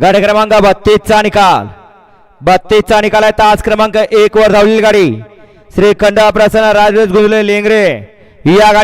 गाडी क्रमांक बत्तीसचा निकाल. बत्तीसचा निकाल आहे. तास क्रमांक एक वर धावलेली गाडी. श्रीखंड प्रसन्न राजवेश गुजले लेंगरे. या गाडी